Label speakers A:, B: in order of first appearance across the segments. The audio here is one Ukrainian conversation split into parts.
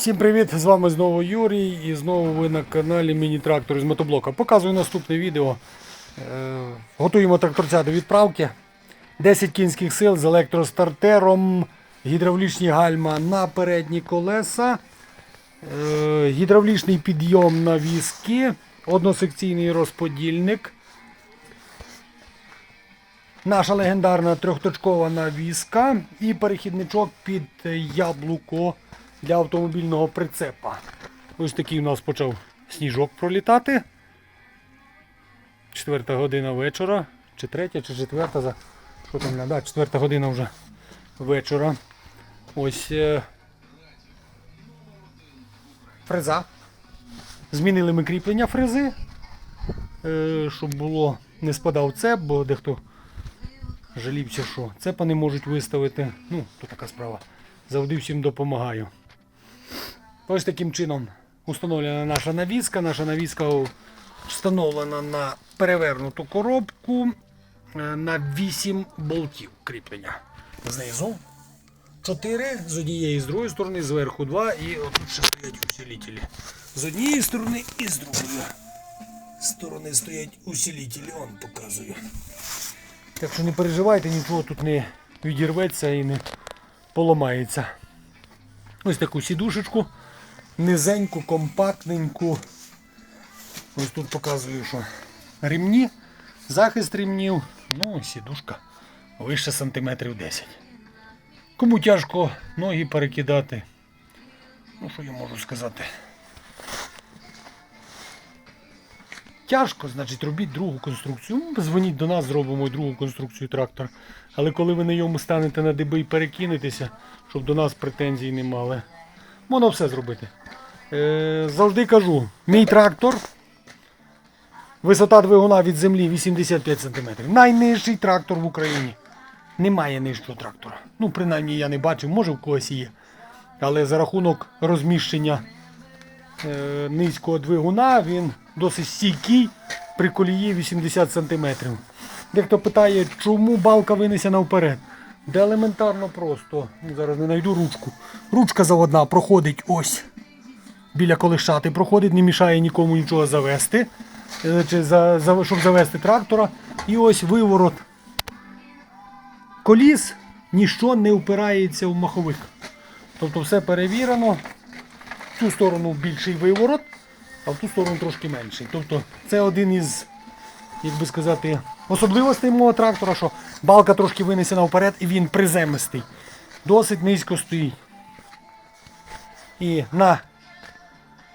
A: Всім привіт! З вами знову Юрій і знову ви на каналі Міні-трактор з мотоблока. Показую наступне відео. Е, Готуємо тракторця до відправки. 10 кінських сил з електростартером, гідравлічні гальма на передні колеса, е, гідравлічний підйом на візки, односекційний розподільник. Наша легендарна трьохточкова навіска і перехідничок під яблуко для автомобільного прицепа. Ось такий у нас почав сніжок пролітати. Четверта година вечора. Чи третя, чи четверта. Що там, да, четверта година вже вечора. Ось е... фреза. Змінили ми кріплення фрези, е, щоб було не спадав цеп, бо дехто жалівся, що цепа не можуть виставити. Ну, то така справа. Завжди всім допомагаю. Ось таким чином установлена наша навіска. Наша навіска встановлена на перевернуту коробку е, на 8 болтів кріплення. Знизу 4, з однієї з другої сторони, зверху 2 і отут ще стоять усилителі. З однієї сторони і з другої сторони стоять усилителі, он показую. Так що не переживайте, нічого тут не відірветься і не поламається. Ось таку сідушечку, низеньку, компактненьку. Ось тут показую, що ремні, захист ремнів, ну і сідушка вище сантиметрів 10. Кому тяжко ноги перекидати, ну що я можу сказати. Тяжко, значить, робіть другу конструкцію. Ну, Дзвоніть до нас, зробимо другу конструкцію трактора. Але коли ви на ньому станете на диби і перекинетеся, щоб до нас претензій не мали, можна все зробити. Е, завжди кажу, мій трактор. Висота двигуна від землі 85 см. Найнижчий трактор в Україні. Немає нижчого трактора. Ну, принаймні я не бачив, може в когось є. Але за рахунок розміщення е, низького двигуна він досить стійкий при колії 80 см. Дехто питає, чому балка винесена вперед. Де елементарно просто. Зараз не знайду ручку. Ручка заводна проходить ось. Біля колишати проходить, не мішає нікому нічого завести. е, Чи за, за, щоб завести трактора. І ось виворот коліс, ніщо не впирається в маховик. Тобто все перевірено. В цю сторону більший виворот, а в ту сторону трошки менший. Тобто це один із, як би сказати, особливостей мого трактора, що балка трошки винесена вперед і він приземистий. Досить низько стоїть. І на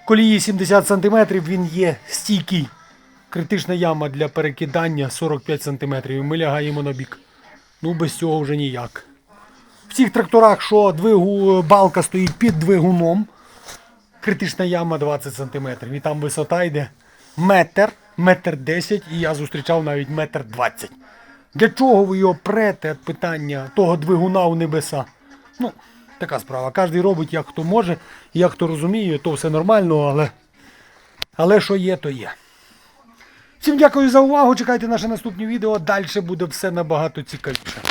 A: колії 70 см він є стійкий. Критична яма для перекидання 45 см. І ми лягаємо на бік. Ну без цього вже ніяк. В цих тракторах, що двигу, балка стоїть під двигуном, критична яма 20 см. І там висота йде метр, метр 10, і я зустрічав навіть метр 20. Для чого ви його прете питання того двигуна у небеса? Ну, така справа. Кожен робить як хто може, як хто розуміє, то все нормально, але, але що є, то є. Всім дякую за увагу. Чекайте наше наступні відео. Далі буде все набагато цікавіше.